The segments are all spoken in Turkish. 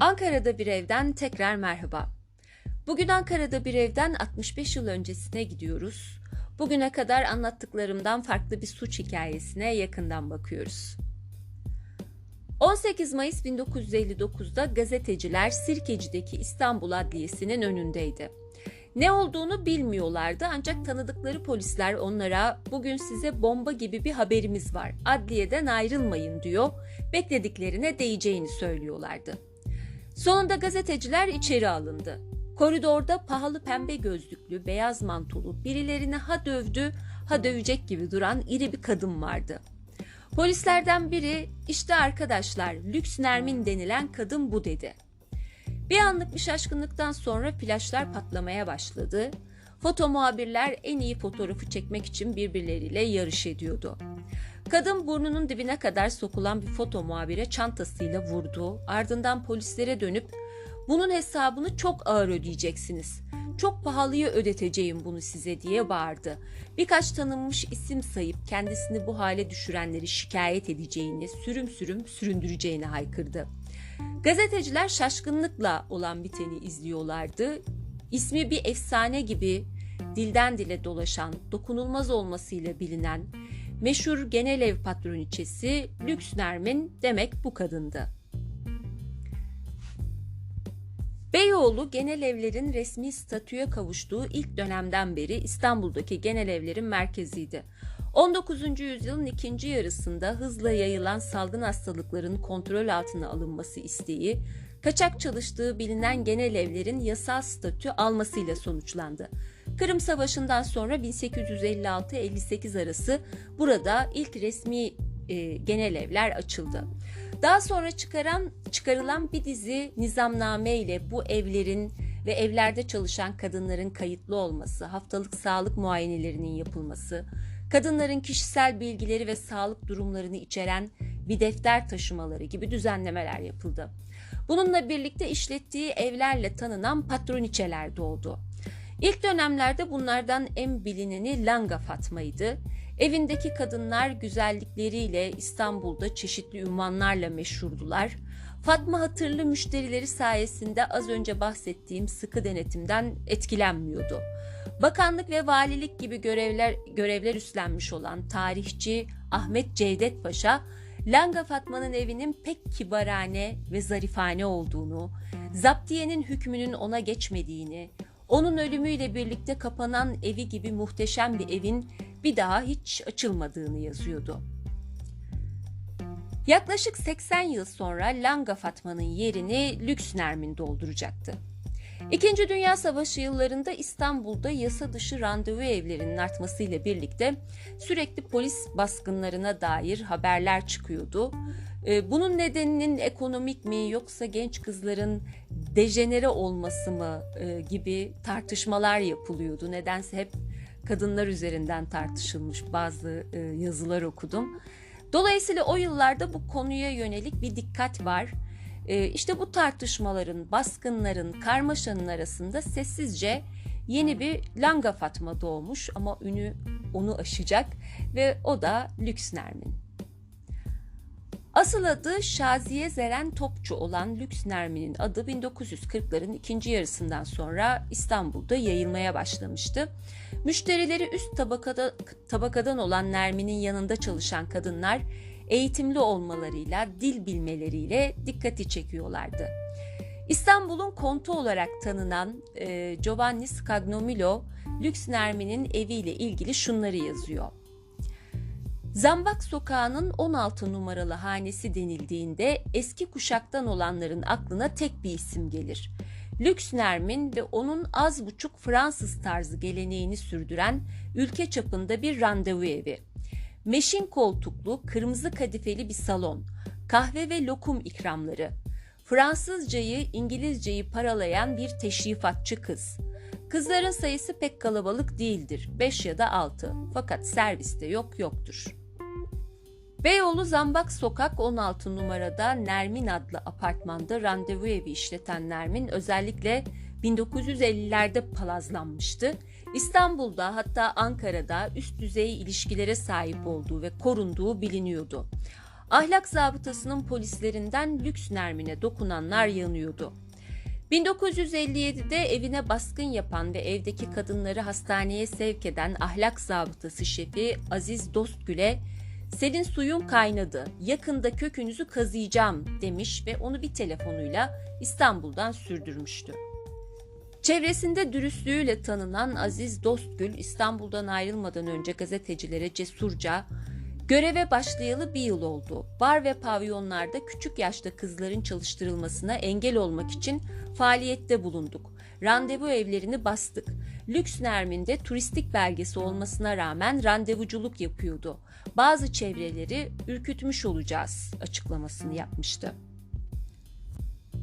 Ankara'da bir evden tekrar merhaba. Bugün Ankara'da bir evden 65 yıl öncesine gidiyoruz. Bugüne kadar anlattıklarımdan farklı bir suç hikayesine yakından bakıyoruz. 18 Mayıs 1959'da gazeteciler Sirkeci'deki İstanbul Adliyesi'nin önündeydi. Ne olduğunu bilmiyorlardı ancak tanıdıkları polisler onlara bugün size bomba gibi bir haberimiz var. Adliyeden ayrılmayın diyor. Beklediklerine değeceğini söylüyorlardı. Sonunda gazeteciler içeri alındı. Koridorda pahalı pembe gözlüklü, beyaz mantolu, birilerini ha dövdü ha dövecek gibi duran iri bir kadın vardı. Polislerden biri işte arkadaşlar lüks Nermin denilen kadın bu dedi. Bir anlık bir şaşkınlıktan sonra flaşlar patlamaya başladı. Foto muhabirler en iyi fotoğrafı çekmek için birbirleriyle yarış ediyordu. Kadın burnunun dibine kadar sokulan bir foto muhabire çantasıyla vurdu. Ardından polislere dönüp bunun hesabını çok ağır ödeyeceksiniz. Çok pahalıya ödeteceğim bunu size diye bağırdı. Birkaç tanınmış isim sayıp kendisini bu hale düşürenleri şikayet edeceğini, sürüm sürüm süründüreceğini haykırdı. Gazeteciler şaşkınlıkla olan biteni izliyorlardı. İsmi bir efsane gibi dilden dile dolaşan, dokunulmaz olmasıyla bilinen meşhur genel ev patroniçesi Lüks Nermin demek bu kadındı. Beyoğlu genel evlerin resmi statüye kavuştuğu ilk dönemden beri İstanbul'daki genel evlerin merkeziydi. 19. yüzyılın ikinci yarısında hızla yayılan salgın hastalıkların kontrol altına alınması isteği, kaçak çalıştığı bilinen genel evlerin yasal statü almasıyla sonuçlandı. Kırım Savaşı'ndan sonra 1856-58 arası burada ilk resmi e, genel evler açıldı. Daha sonra çıkaran çıkarılan bir dizi nizamname ile bu evlerin ve evlerde çalışan kadınların kayıtlı olması, haftalık sağlık muayenelerinin yapılması, kadınların kişisel bilgileri ve sağlık durumlarını içeren bir defter taşımaları gibi düzenlemeler yapıldı. Bununla birlikte işlettiği evlerle tanınan patroniçeler doğdu. İlk dönemlerde bunlardan en bilineni Langa Fatma'ydı. Evindeki kadınlar güzellikleriyle İstanbul'da çeşitli ünvanlarla meşhurdular. Fatma hatırlı müşterileri sayesinde az önce bahsettiğim sıkı denetimden etkilenmiyordu. Bakanlık ve valilik gibi görevler görevler üstlenmiş olan tarihçi Ahmet Cevdet Paşa, Langa Fatma'nın evinin pek kibarane ve zarifane olduğunu, zaptiyenin hükmünün ona geçmediğini, onun ölümüyle birlikte kapanan evi gibi muhteşem bir evin bir daha hiç açılmadığını yazıyordu. Yaklaşık 80 yıl sonra Langa Fatma'nın yerini Lüks Nermin dolduracaktı. İkinci Dünya Savaşı yıllarında İstanbul'da yasa dışı randevu evlerinin artmasıyla birlikte sürekli polis baskınlarına dair haberler çıkıyordu. Ee, bunun nedeninin ekonomik mi yoksa genç kızların dejenere olması mı e, gibi tartışmalar yapılıyordu. Nedense hep kadınlar üzerinden tartışılmış bazı e, yazılar okudum. Dolayısıyla o yıllarda bu konuya yönelik bir dikkat var. E, işte bu tartışmaların, baskınların, karmaşanın arasında sessizce yeni bir Langa Fatma doğmuş ama ünü onu aşacak ve o da Lüks Nermin. Asıl adı Şaziye Zeren Topçu olan Lüks Nermin'in adı 1940'ların ikinci yarısından sonra İstanbul'da yayılmaya başlamıştı. Müşterileri üst tabakada, tabakadan olan Nermin'in yanında çalışan kadınlar eğitimli olmalarıyla, dil bilmeleriyle dikkati çekiyorlardı. İstanbul'un kontu olarak tanınan e, Giovanni Scagnomilo, Lüks Nermin'in eviyle ilgili şunları yazıyor. Zambak Sokağı'nın 16 numaralı hanesi denildiğinde eski kuşaktan olanların aklına tek bir isim gelir. Lüks Nermin ve onun az buçuk Fransız tarzı geleneğini sürdüren ülke çapında bir randevu evi. Meşin koltuklu, kırmızı kadifeli bir salon, kahve ve lokum ikramları, Fransızcayı, İngilizceyi paralayan bir teşrifatçı kız. Kızların sayısı pek kalabalık değildir, 5 ya da 6. Fakat serviste yok yoktur. Beyoğlu Zambak Sokak 16 numarada Nermin adlı apartmanda randevu evi işleten Nermin özellikle 1950'lerde palazlanmıştı. İstanbul'da hatta Ankara'da üst düzey ilişkilere sahip olduğu ve korunduğu biliniyordu. Ahlak zabıtasının polislerinden lüks Nermin'e dokunanlar yanıyordu. 1957'de evine baskın yapan ve evdeki kadınları hastaneye sevk eden ahlak zabıtası şefi Aziz Dostgül'e senin suyun kaynadı, yakında kökünüzü kazıyacağım demiş ve onu bir telefonuyla İstanbul'dan sürdürmüştü. Çevresinde dürüstlüğüyle tanınan Aziz Dostgül İstanbul'dan ayrılmadan önce gazetecilere cesurca Göreve başlayalı bir yıl oldu. Bar ve pavyonlarda küçük yaşta kızların çalıştırılmasına engel olmak için faaliyette bulunduk. Randevu evlerini bastık. Lüks Nermin'de turistik belgesi olmasına rağmen randevuculuk yapıyordu. Bazı çevreleri ürkütmüş olacağız açıklamasını yapmıştı.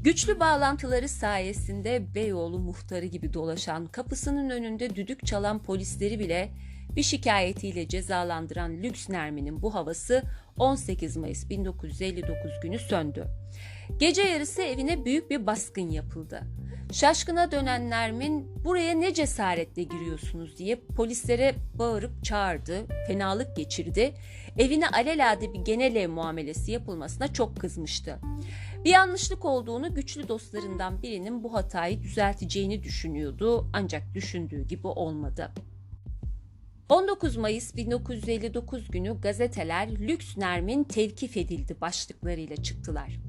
Güçlü bağlantıları sayesinde Beyoğlu muhtarı gibi dolaşan, kapısının önünde düdük çalan polisleri bile bir şikayetiyle cezalandıran Lüks Nermin'in bu havası 18 Mayıs 1959 günü söndü. Gece yarısı evine büyük bir baskın yapıldı. Şaşkına dönen Nermin buraya ne cesaretle giriyorsunuz diye polislere bağırıp çağırdı, fenalık geçirdi. Evine alelade bir genel muamelesi yapılmasına çok kızmıştı. Bir yanlışlık olduğunu güçlü dostlarından birinin bu hatayı düzelteceğini düşünüyordu ancak düşündüğü gibi olmadı. 19 Mayıs 1959 günü gazeteler Lüks Nermin tevkif edildi başlıklarıyla çıktılar.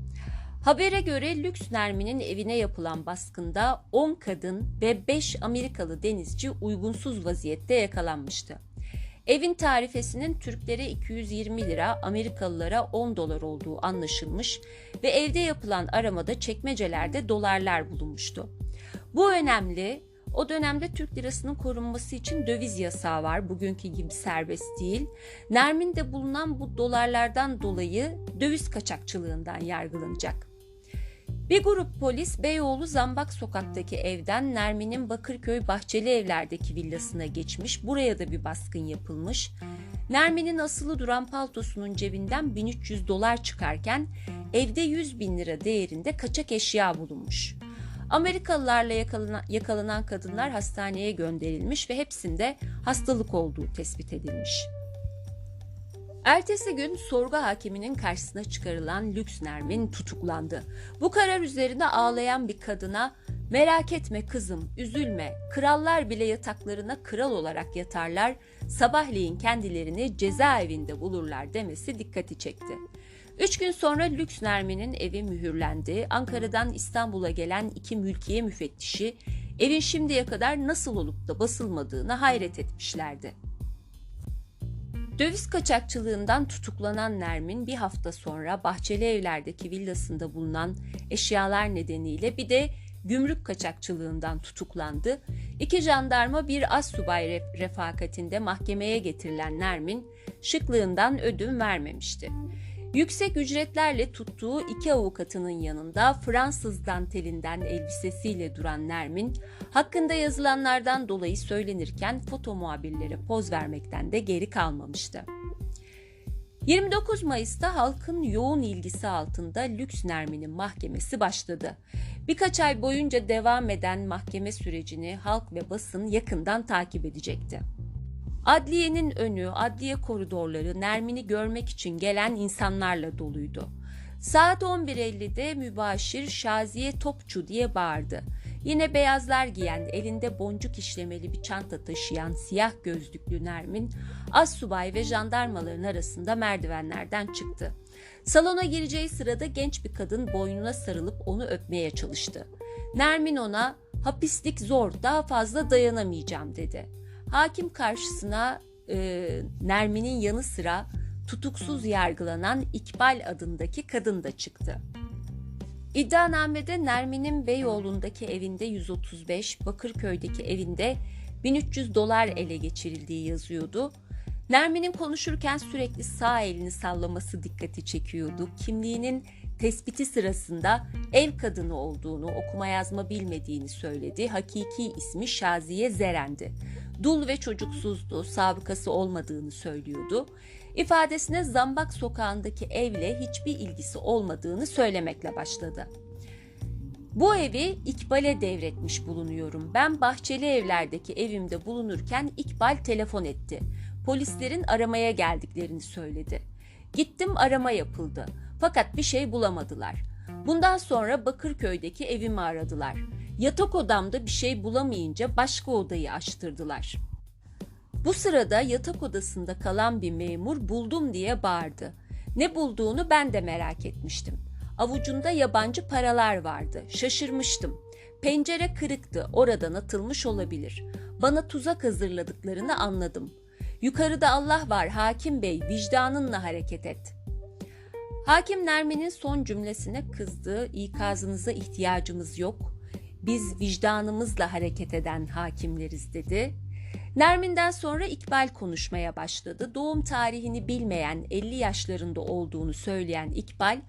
Habere göre Lüks Nermin'in evine yapılan baskında 10 kadın ve 5 Amerikalı denizci uygunsuz vaziyette yakalanmıştı. Evin tarifesinin Türklere 220 lira, Amerikalılara 10 dolar olduğu anlaşılmış ve evde yapılan aramada çekmecelerde dolarlar bulunmuştu. Bu önemli o dönemde Türk lirasının korunması için döviz yasağı var. Bugünkü gibi serbest değil. Nermin'de bulunan bu dolarlardan dolayı döviz kaçakçılığından yargılanacak. Bir grup polis Beyoğlu Zambak sokaktaki evden Nermin'in Bakırköy Bahçeli Evler'deki villasına geçmiş. Buraya da bir baskın yapılmış. Nermin'in asılı duran paltosunun cebinden 1300 dolar çıkarken evde 100 bin lira değerinde kaçak eşya bulunmuş. Amerikalılarla yakalanan, yakalanan kadınlar hastaneye gönderilmiş ve hepsinde hastalık olduğu tespit edilmiş. Ertesi gün sorgu hakiminin karşısına çıkarılan Lüks Nermin tutuklandı. Bu karar üzerine ağlayan bir kadına merak etme kızım üzülme krallar bile yataklarına kral olarak yatarlar sabahleyin kendilerini cezaevinde bulurlar demesi dikkati çekti. Üç gün sonra Lüks Nermin'in evi mühürlendi. Ankara'dan İstanbul'a gelen iki mülkiye müfettişi evin şimdiye kadar nasıl olup da basılmadığına hayret etmişlerdi. Döviz kaçakçılığından tutuklanan Nermin bir hafta sonra Bahçeli Evler'deki villasında bulunan eşyalar nedeniyle bir de gümrük kaçakçılığından tutuklandı. İki jandarma bir az subay refakatinde mahkemeye getirilen Nermin şıklığından ödün vermemişti. Yüksek ücretlerle tuttuğu iki avukatının yanında Fransız dantelinden elbisesiyle duran Nermin, hakkında yazılanlardan dolayı söylenirken foto muhabirlere poz vermekten de geri kalmamıştı. 29 Mayıs'ta halkın yoğun ilgisi altında Lüks Nermin'in mahkemesi başladı. Birkaç ay boyunca devam eden mahkeme sürecini halk ve basın yakından takip edecekti. Adliyenin önü, adliye koridorları Nermin'i görmek için gelen insanlarla doluydu. Saat 11.50'de mübaşir Şaziye Topçu diye bağırdı. Yine beyazlar giyen, elinde boncuk işlemeli bir çanta taşıyan siyah gözlüklü Nermin, az subay ve jandarmaların arasında merdivenlerden çıktı. Salona gireceği sırada genç bir kadın boynuna sarılıp onu öpmeye çalıştı. Nermin ona hapislik zor daha fazla dayanamayacağım dedi. Hakim karşısına e, Nermin'in yanı sıra tutuksuz yargılanan İkbal adındaki kadın da çıktı. İddianamede Nermin'in Beyoğlu'ndaki evinde 135, Bakırköy'deki evinde 1300 dolar ele geçirildiği yazıyordu. Nermin'in konuşurken sürekli sağ elini sallaması dikkati çekiyordu. Kimliğinin tespiti sırasında ev kadını olduğunu, okuma yazma bilmediğini söyledi. Hakiki ismi Şaziye Zeren'di. Dul ve çocuksuzdu, sabıkası olmadığını söylüyordu. İfadesine Zambak sokağındaki evle hiçbir ilgisi olmadığını söylemekle başladı. Bu evi İkbal'e devretmiş bulunuyorum. Ben bahçeli evlerdeki evimde bulunurken İkbal telefon etti. Polislerin aramaya geldiklerini söyledi. Gittim arama yapıldı. Fakat bir şey bulamadılar. Bundan sonra Bakırköy'deki evimi aradılar. Yatak odamda bir şey bulamayınca başka odayı açtırdılar. Bu sırada yatak odasında kalan bir memur buldum diye bağırdı. Ne bulduğunu ben de merak etmiştim. Avucunda yabancı paralar vardı. Şaşırmıştım. Pencere kırıktı. Oradan atılmış olabilir. Bana tuzak hazırladıklarını anladım. Yukarıda Allah var hakim bey vicdanınla hareket et. Hakim Nermin'in son cümlesine kızdı. İkazınıza ihtiyacımız yok. Biz vicdanımızla hareket eden hakimleriz dedi. Nermin'den sonra İkbal konuşmaya başladı. Doğum tarihini bilmeyen 50 yaşlarında olduğunu söyleyen İkbal,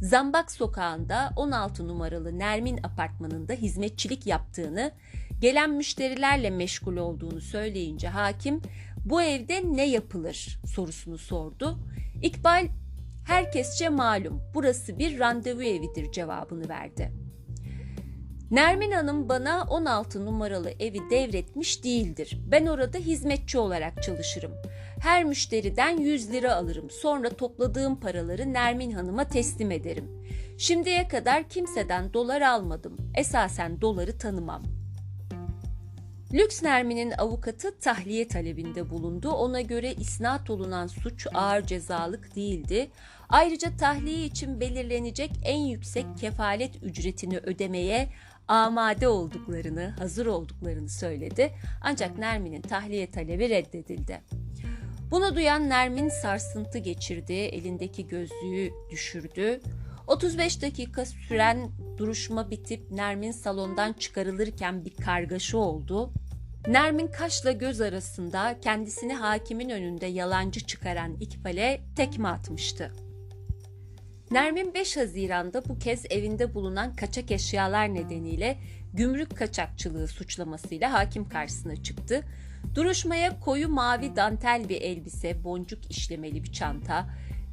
Zambak sokağında 16 numaralı Nermin apartmanında hizmetçilik yaptığını, gelen müşterilerle meşgul olduğunu söyleyince hakim bu evde ne yapılır sorusunu sordu. İkbal herkesçe malum burası bir randevu evidir cevabını verdi. Nermin Hanım bana 16 numaralı evi devretmiş değildir. Ben orada hizmetçi olarak çalışırım. Her müşteriden 100 lira alırım. Sonra topladığım paraları Nermin Hanım'a teslim ederim. Şimdiye kadar kimseden dolar almadım. Esasen doları tanımam. Lüks Nermin'in avukatı tahliye talebinde bulundu. Ona göre isnat olunan suç ağır cezalık değildi. Ayrıca tahliye için belirlenecek en yüksek kefalet ücretini ödemeye amade olduklarını, hazır olduklarını söyledi. Ancak Nermin'in tahliye talebi reddedildi. Bunu duyan Nermin sarsıntı geçirdi, elindeki gözlüğü düşürdü. 35 dakika süren duruşma bitip Nermin salondan çıkarılırken bir kargaşa oldu. Nermin kaşla göz arasında kendisini hakimin önünde yalancı çıkaran İkbal'e tekme atmıştı. Nermin 5 Haziran'da bu kez evinde bulunan kaçak eşyalar nedeniyle gümrük kaçakçılığı suçlamasıyla hakim karşısına çıktı. Duruşmaya koyu mavi dantel bir elbise, boncuk işlemeli bir çanta,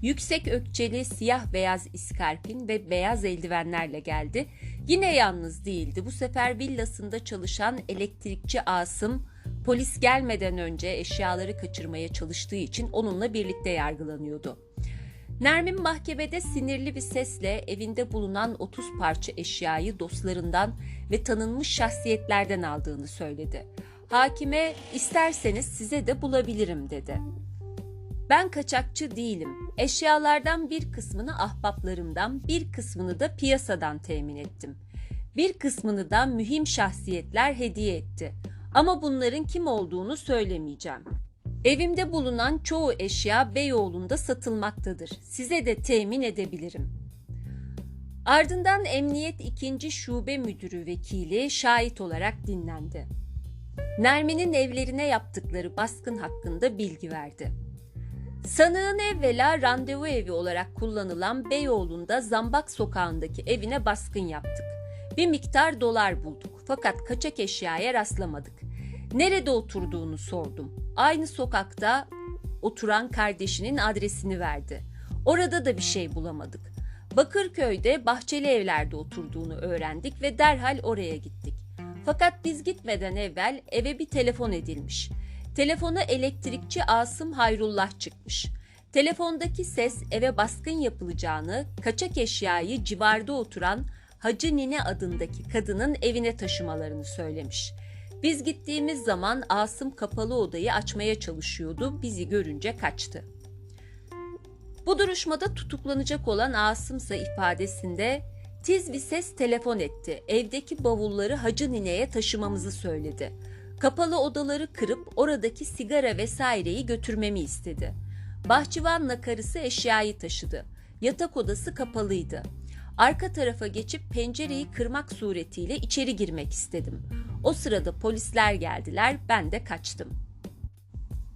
yüksek ökçeli siyah beyaz iskarpin ve beyaz eldivenlerle geldi. Yine yalnız değildi. Bu sefer villasında çalışan elektrikçi Asım polis gelmeden önce eşyaları kaçırmaya çalıştığı için onunla birlikte yargılanıyordu. Nermin mahkemede sinirli bir sesle evinde bulunan 30 parça eşyayı dostlarından ve tanınmış şahsiyetlerden aldığını söyledi. Hakime isterseniz size de bulabilirim dedi. Ben kaçakçı değilim. Eşyalardan bir kısmını ahbaplarımdan, bir kısmını da piyasadan temin ettim. Bir kısmını da mühim şahsiyetler hediye etti. Ama bunların kim olduğunu söylemeyeceğim. Evimde bulunan çoğu eşya Beyoğlu'nda satılmaktadır. Size de temin edebilirim. Ardından Emniyet 2. Şube Müdürü Vekili şahit olarak dinlendi. Nermin'in evlerine yaptıkları baskın hakkında bilgi verdi. Sanığın evvela randevu evi olarak kullanılan Beyoğlu'nda Zambak sokağındaki evine baskın yaptık. Bir miktar dolar bulduk fakat kaçak eşyaya rastlamadık. Nerede oturduğunu sordum. Aynı sokakta oturan kardeşinin adresini verdi. Orada da bir şey bulamadık. Bakırköy'de bahçeli evlerde oturduğunu öğrendik ve derhal oraya gittik. Fakat biz gitmeden evvel eve bir telefon edilmiş. Telefona elektrikçi Asım Hayrullah çıkmış. Telefondaki ses eve baskın yapılacağını, kaçak eşyayı civarda oturan Hacı Nine adındaki kadının evine taşımalarını söylemiş. Biz gittiğimiz zaman Asım kapalı odayı açmaya çalışıyordu. Bizi görünce kaçtı. Bu duruşmada tutuklanacak olan Asımsa ifadesinde tiz bir ses telefon etti. Evdeki bavulları Hacı Nine'ye taşımamızı söyledi. Kapalı odaları kırıp oradaki sigara vesaireyi götürmemi istedi. Bahçıvanla karısı eşyayı taşıdı. Yatak odası kapalıydı. Arka tarafa geçip pencereyi kırmak suretiyle içeri girmek istedim. O sırada polisler geldiler, ben de kaçtım.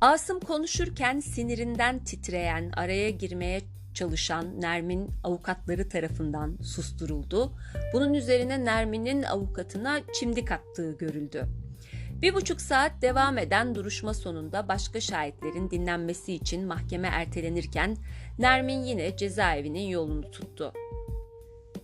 Asım konuşurken sinirinden titreyen, araya girmeye çalışan Nermin avukatları tarafından susturuldu. Bunun üzerine Nermin'in avukatına çimdik attığı görüldü. Bir buçuk saat devam eden duruşma sonunda başka şahitlerin dinlenmesi için mahkeme ertelenirken Nermin yine cezaevinin yolunu tuttu.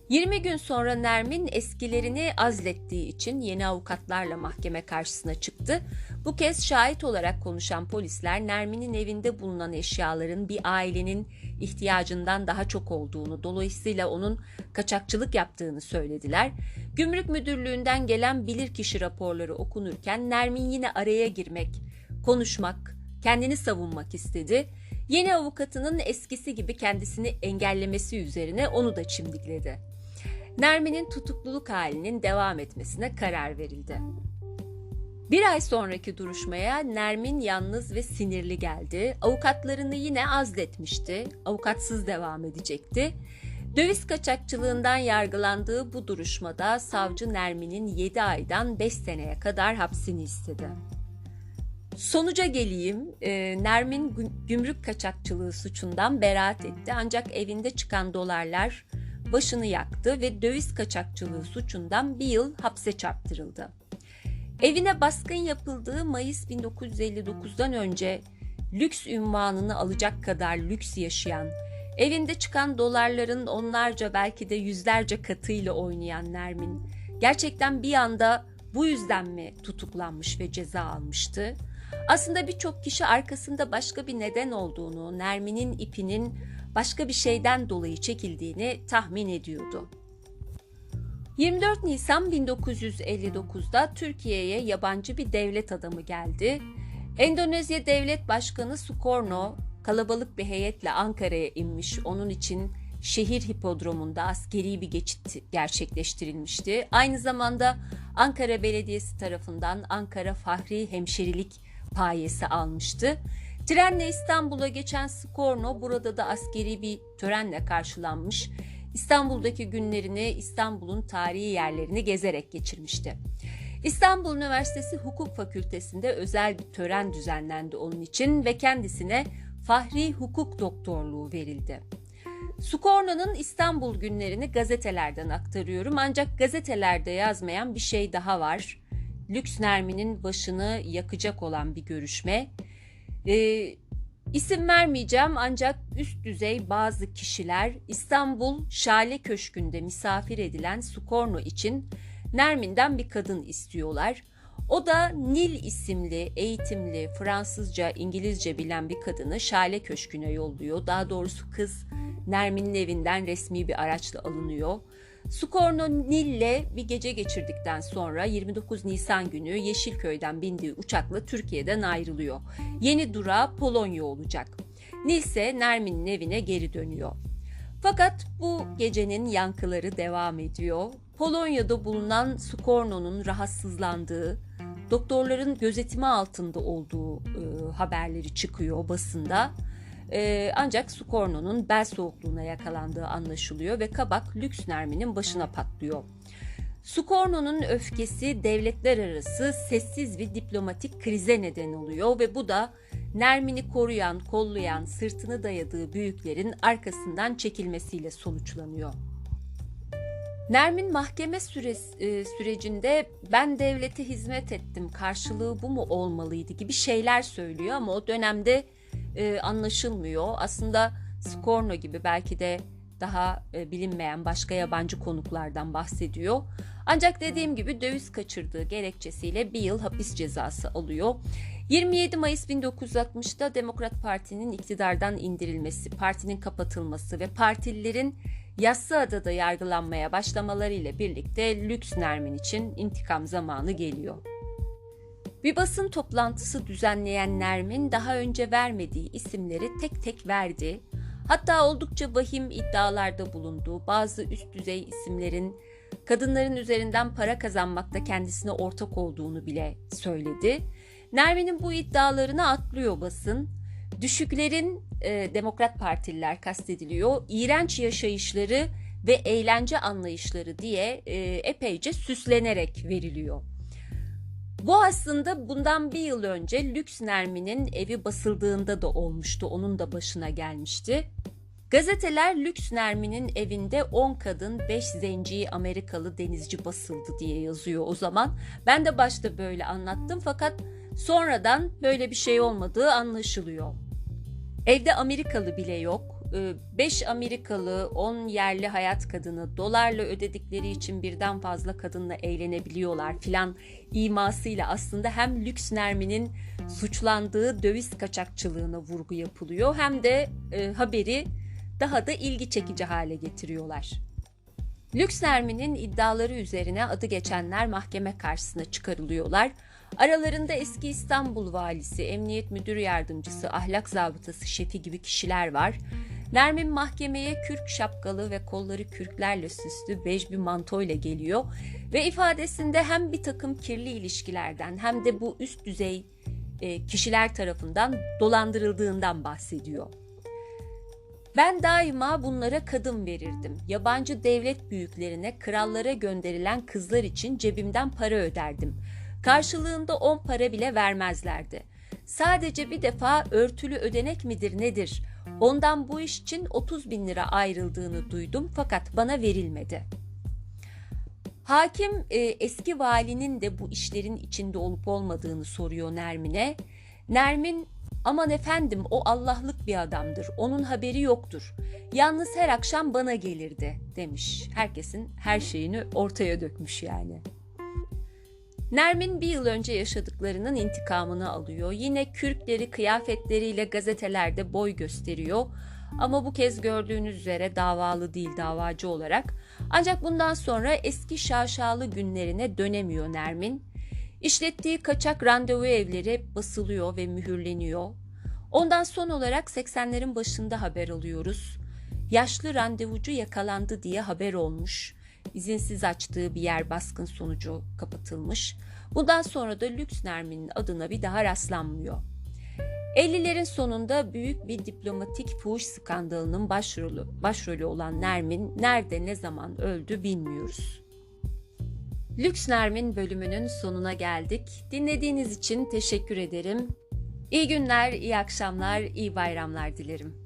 20 gün sonra Nermin eskilerini azlettiği için yeni avukatlarla mahkeme karşısına çıktı. Bu kez şahit olarak konuşan polisler Nermin'in evinde bulunan eşyaların bir ailenin ihtiyacından daha çok olduğunu, dolayısıyla onun kaçakçılık yaptığını söylediler. Gümrük Müdürlüğü'nden gelen bilirkişi raporları okunurken Nermin yine araya girmek, konuşmak, kendini savunmak istedi. Yeni avukatının eskisi gibi kendisini engellemesi üzerine onu da çimdikledi. Nermin'in tutukluluk halinin devam etmesine karar verildi. Bir ay sonraki duruşmaya Nermin yalnız ve sinirli geldi. Avukatlarını yine azletmişti. Avukatsız devam edecekti. Döviz kaçakçılığından yargılandığı bu duruşmada savcı Nermin'in 7 aydan 5 seneye kadar hapsini istedi. Sonuca geleyim. E, Nermin gümrük kaçakçılığı suçundan beraat etti. Ancak evinde çıkan dolarlar başını yaktı ve döviz kaçakçılığı suçundan bir yıl hapse çarptırıldı. Evine baskın yapıldığı Mayıs 1959'dan önce lüks ünvanını alacak kadar lüks yaşayan, evinde çıkan dolarların onlarca belki de yüzlerce katıyla oynayan Nermin, gerçekten bir anda bu yüzden mi tutuklanmış ve ceza almıştı? Aslında birçok kişi arkasında başka bir neden olduğunu, Nermin'in ipinin başka bir şeyden dolayı çekildiğini tahmin ediyordu. 24 Nisan 1959'da Türkiye'ye yabancı bir devlet adamı geldi. Endonezya Devlet Başkanı Sukarno kalabalık bir heyetle Ankara'ya inmiş. Onun için şehir hipodromunda askeri bir geçit gerçekleştirilmişti. Aynı zamanda Ankara Belediyesi tarafından Ankara Fahri Hemşerilik payesi almıştı. Trenle İstanbul'a geçen Skorno burada da askeri bir törenle karşılanmış. İstanbul'daki günlerini İstanbul'un tarihi yerlerini gezerek geçirmişti. İstanbul Üniversitesi Hukuk Fakültesi'nde özel bir tören düzenlendi onun için ve kendisine Fahri Hukuk Doktorluğu verildi. Sukorno'nun İstanbul günlerini gazetelerden aktarıyorum ancak gazetelerde yazmayan bir şey daha var. Lüks Nermin'in başını yakacak olan bir görüşme. Ee, isim vermeyeceğim ancak üst düzey bazı kişiler İstanbul Şale Köşkü'nde misafir edilen Sukorno için Nermin'den bir kadın istiyorlar. O da Nil isimli, eğitimli, Fransızca, İngilizce bilen bir kadını Şale Köşkü'ne yolluyor. Daha doğrusu kız Nermin'in evinden resmi bir araçla alınıyor. Sukorno Nil'le bir gece geçirdikten sonra 29 Nisan günü Yeşilköy'den bindiği uçakla Türkiye'den ayrılıyor. Yeni durağı Polonya olacak. Nil ise Nermin'in evine geri dönüyor. Fakat bu gecenin yankıları devam ediyor. Polonya'da bulunan Sukorno'nun rahatsızlandığı, doktorların gözetimi altında olduğu e, haberleri çıkıyor basında. E, ancak Sukorno'nun bel soğukluğuna yakalandığı anlaşılıyor ve kabak Lüks Nermin'in başına patlıyor. Sukorno'nun öfkesi devletler arası sessiz bir diplomatik krize neden oluyor ve bu da Nermin'i koruyan, kollayan, sırtını dayadığı büyüklerin arkasından çekilmesiyle sonuçlanıyor. Nermin mahkeme süresi, e, sürecinde ben devlete hizmet ettim, karşılığı bu mu olmalıydı gibi şeyler söylüyor ama o dönemde e, anlaşılmıyor. Aslında Skorno gibi belki de daha e, bilinmeyen başka yabancı konuklardan bahsediyor. Ancak dediğim gibi döviz kaçırdığı gerekçesiyle bir yıl hapis cezası alıyor. 27 Mayıs 1960'da Demokrat Parti'nin iktidardan indirilmesi, partinin kapatılması ve partililerin Yassıada'da yargılanmaya başlamaları ile birlikte Lüks Nermin için intikam zamanı geliyor. Bir basın toplantısı düzenleyen Nermin daha önce vermediği isimleri tek tek verdi. Hatta oldukça vahim iddialarda bulundu. Bazı üst düzey isimlerin kadınların üzerinden para kazanmakta kendisine ortak olduğunu bile söyledi. Nermin'in bu iddialarını atlıyor basın. Düşüklerin e, Demokrat Partililer kastediliyor. İğrenç yaşayışları ve eğlence anlayışları diye e, epeyce süslenerek veriliyor. Bu aslında bundan bir yıl önce Lüks Nermin'in evi basıldığında da olmuştu. Onun da başına gelmişti. Gazeteler Lüks Nermin'in evinde 10 kadın 5 zenci Amerikalı denizci basıldı diye yazıyor o zaman. Ben de başta böyle anlattım fakat sonradan böyle bir şey olmadığı anlaşılıyor. Evde Amerikalı bile yok. 5 Amerikalı, 10 yerli hayat kadını dolarla ödedikleri için birden fazla kadınla eğlenebiliyorlar filan imasıyla aslında hem Lüks Nermin'in suçlandığı döviz kaçakçılığına vurgu yapılıyor hem de e, haberi daha da ilgi çekici hale getiriyorlar. Lüks Nermin'in iddiaları üzerine adı geçenler mahkeme karşısına çıkarılıyorlar. Aralarında eski İstanbul valisi, emniyet müdür yardımcısı, ahlak zabıtası şefi gibi kişiler var. Nermin mahkemeye kürk şapkalı ve kolları kürklerle süslü bej bir mantoyla geliyor ve ifadesinde hem bir takım kirli ilişkilerden hem de bu üst düzey e, kişiler tarafından dolandırıldığından bahsediyor. Ben daima bunlara kadın verirdim. Yabancı devlet büyüklerine, krallara gönderilen kızlar için cebimden para öderdim. Karşılığında on para bile vermezlerdi. Sadece bir defa örtülü ödenek midir nedir? Ondan bu iş için 30 bin lira ayrıldığını duydum fakat bana verilmedi. Hakim e, eski valinin de bu işlerin içinde olup olmadığını soruyor Nermin'e. Nermin aman efendim o Allah'lık bir adamdır. Onun haberi yoktur. Yalnız her akşam bana gelirdi demiş. Herkesin her şeyini ortaya dökmüş yani. Nermin bir yıl önce yaşadıklarının intikamını alıyor. Yine kürkleri, kıyafetleriyle gazetelerde boy gösteriyor. Ama bu kez gördüğünüz üzere davalı değil davacı olarak. Ancak bundan sonra eski şaşalı günlerine dönemiyor Nermin. İşlettiği kaçak randevu evleri basılıyor ve mühürleniyor. Ondan son olarak 80'lerin başında haber alıyoruz. Yaşlı randevucu yakalandı diye haber olmuş. İzinsiz açtığı bir yer baskın sonucu kapatılmış. Bundan sonra da Lüks Nermin'in adına bir daha rastlanmıyor. 50'lerin sonunda büyük bir diplomatik fuhuş skandalının başrolü, başrolü olan Nermin nerede ne zaman öldü bilmiyoruz. Lüks Nermin bölümünün sonuna geldik. Dinlediğiniz için teşekkür ederim. İyi günler, iyi akşamlar, iyi bayramlar dilerim.